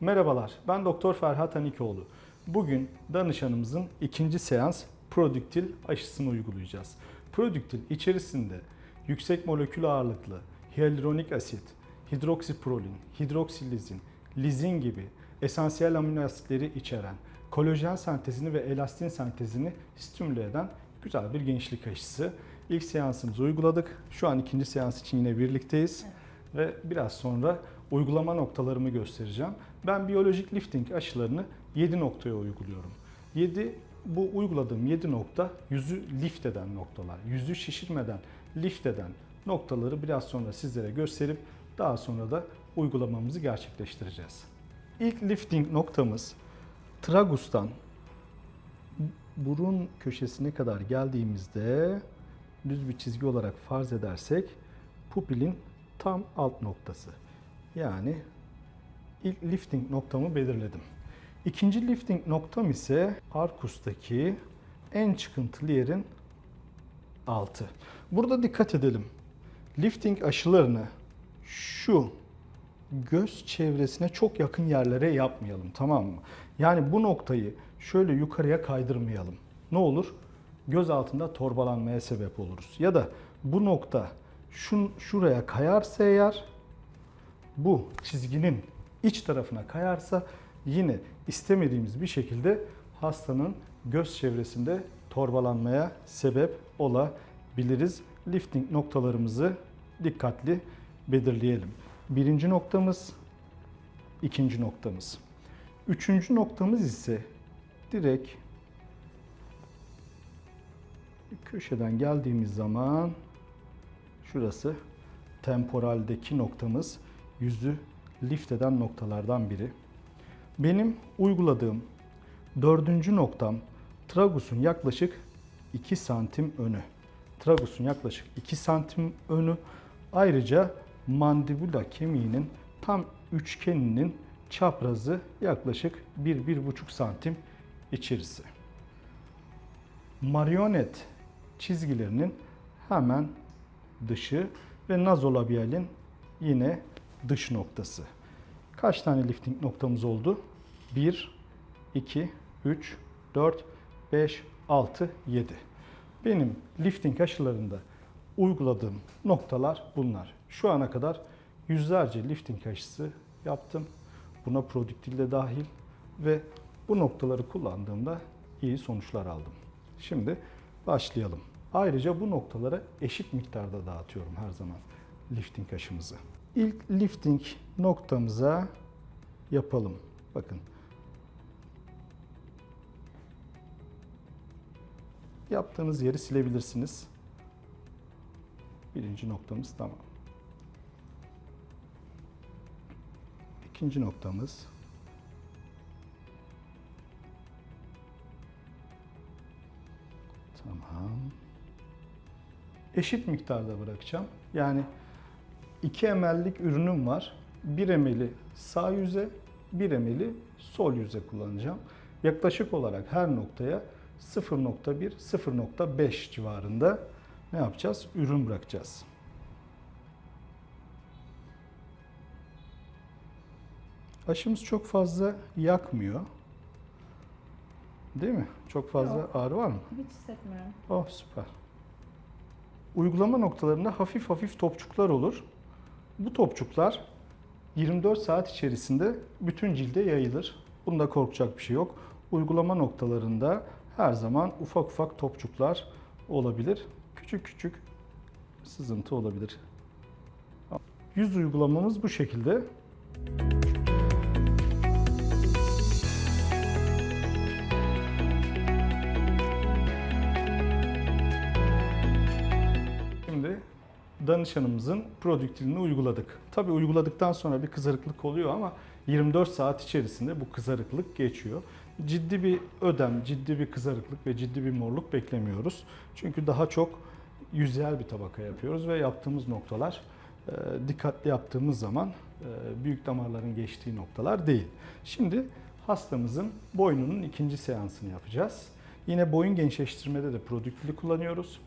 Merhabalar, ben Doktor Ferhat Anikoğlu. Bugün danışanımızın ikinci seans Prodüktil aşısını uygulayacağız. Prodüktil içerisinde yüksek molekül ağırlıklı hyaluronik asit, hidroksiprolin, hidroksilizin, lizin gibi esansiyel amino asitleri içeren kolajen sentezini ve elastin sentezini stimüle eden güzel bir gençlik aşısı. İlk seansımızı uyguladık. Şu an ikinci seans için yine birlikteyiz. Ve biraz sonra uygulama noktalarımı göstereceğim. Ben biyolojik lifting aşılarını 7 noktaya uyguluyorum. 7 bu uyguladığım 7 nokta yüzü lift eden noktalar. Yüzü şişirmeden lift eden noktaları biraz sonra sizlere gösterip daha sonra da uygulamamızı gerçekleştireceğiz. İlk lifting noktamız tragustan burun köşesine kadar geldiğimizde düz bir çizgi olarak farz edersek pupilin tam alt noktası. Yani ilk lifting noktamı belirledim. İkinci lifting noktam ise arkustaki en çıkıntılı yerin altı. Burada dikkat edelim. Lifting aşılarını şu göz çevresine çok yakın yerlere yapmayalım tamam mı? Yani bu noktayı şöyle yukarıya kaydırmayalım. Ne olur? Göz altında torbalanmaya sebep oluruz. Ya da bu nokta şun, şuraya kayarsa eğer bu çizginin iç tarafına kayarsa yine istemediğimiz bir şekilde hastanın göz çevresinde torbalanmaya sebep olabiliriz. Lifting noktalarımızı dikkatli belirleyelim. Birinci noktamız, ikinci noktamız. Üçüncü noktamız ise direkt köşeden geldiğimiz zaman şurası temporaldeki noktamız yüzü lift eden noktalardan biri. Benim uyguladığım dördüncü noktam tragusun yaklaşık 2 santim önü. Tragusun yaklaşık 2 santim önü. Ayrıca mandibula kemiğinin tam üçgeninin çaprazı yaklaşık 1-1,5 santim içerisi. Marionet çizgilerinin hemen dışı ve nazolabiyalin yine dış noktası. Kaç tane lifting noktamız oldu? 1, 2, 3, 4, 5, 6, 7. Benim lifting aşılarında uyguladığım noktalar bunlar. Şu ana kadar yüzlerce lifting aşısı yaptım. Buna prodüktil de dahil ve bu noktaları kullandığımda iyi sonuçlar aldım. Şimdi başlayalım. Ayrıca bu noktalara eşit miktarda dağıtıyorum her zaman lifting aşımızı. İlk lifting noktamıza yapalım. Bakın. Yaptığınız yeri silebilirsiniz. Birinci noktamız tamam. İkinci noktamız. Tamam. Eşit miktarda bırakacağım. Yani 2 ml'lik ürünüm var. 1 ml'i sağ yüze, 1 ml'i sol yüze kullanacağım. Yaklaşık olarak her noktaya 0.1, 0.5 civarında ne yapacağız? Ürün bırakacağız. Aşımız çok fazla yakmıyor. Değil mi? Çok fazla Yok. ağrı var mı? Hiç hissetmiyorum. Oh süper. Uygulama noktalarında hafif hafif topçuklar olur. Bu topçuklar 24 saat içerisinde bütün cilde yayılır. Bunda korkacak bir şey yok. Uygulama noktalarında her zaman ufak ufak topçuklar olabilir. Küçük küçük sızıntı olabilir. Yüz uygulamamız bu şekilde. Şimdi danışanımızın prodüktilini uyguladık. Tabii uyguladıktan sonra bir kızarıklık oluyor ama 24 saat içerisinde bu kızarıklık geçiyor. Ciddi bir ödem, ciddi bir kızarıklık ve ciddi bir morluk beklemiyoruz. Çünkü daha çok yüzeyel bir tabaka yapıyoruz ve yaptığımız noktalar e, dikkatli yaptığımız zaman e, büyük damarların geçtiği noktalar değil. Şimdi hastamızın boynunun ikinci seansını yapacağız. Yine boyun gençleştirmede de prodüktili kullanıyoruz.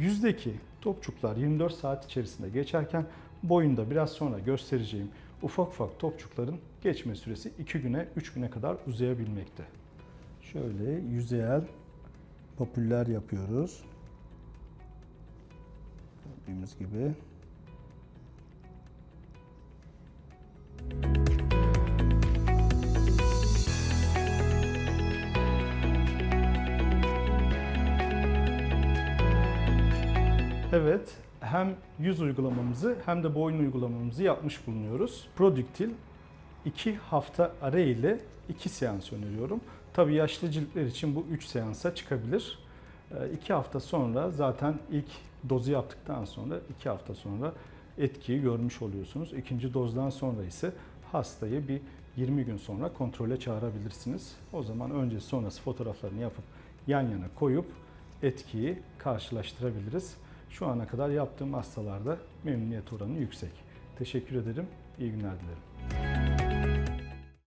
Yüzdeki topçuklar 24 saat içerisinde geçerken boyunda biraz sonra göstereceğim ufak ufak topçukların geçme süresi 2 güne 3 güne kadar uzayabilmekte. Şöyle yüzeyel popüller yapıyoruz. Gördüğümüz gibi. Evet, hem yüz uygulamamızı hem de boyun uygulamamızı yapmış bulunuyoruz. Prodiktil 2 hafta ara ile 2 seans öneriyorum. Tabii yaşlı ciltler için bu 3 seansa çıkabilir. 2 hafta sonra zaten ilk dozu yaptıktan sonra 2 hafta sonra etkiyi görmüş oluyorsunuz. İkinci dozdan sonra ise hastayı bir 20 gün sonra kontrole çağırabilirsiniz. O zaman öncesi sonrası fotoğraflarını yapıp yan yana koyup etkiyi karşılaştırabiliriz. Şu ana kadar yaptığım hastalarda memnuniyet oranı yüksek. Teşekkür ederim. İyi günler dilerim.